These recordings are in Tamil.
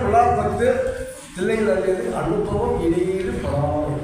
குலாபத்து தில்லையில் அல்லது அனுபவம் இடையீடு படாமல்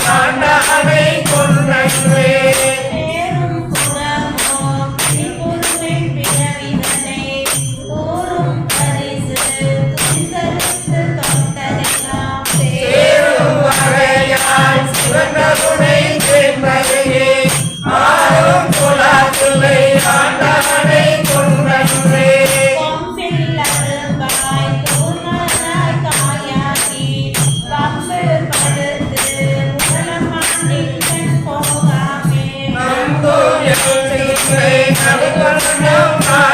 Hare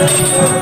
Thank you.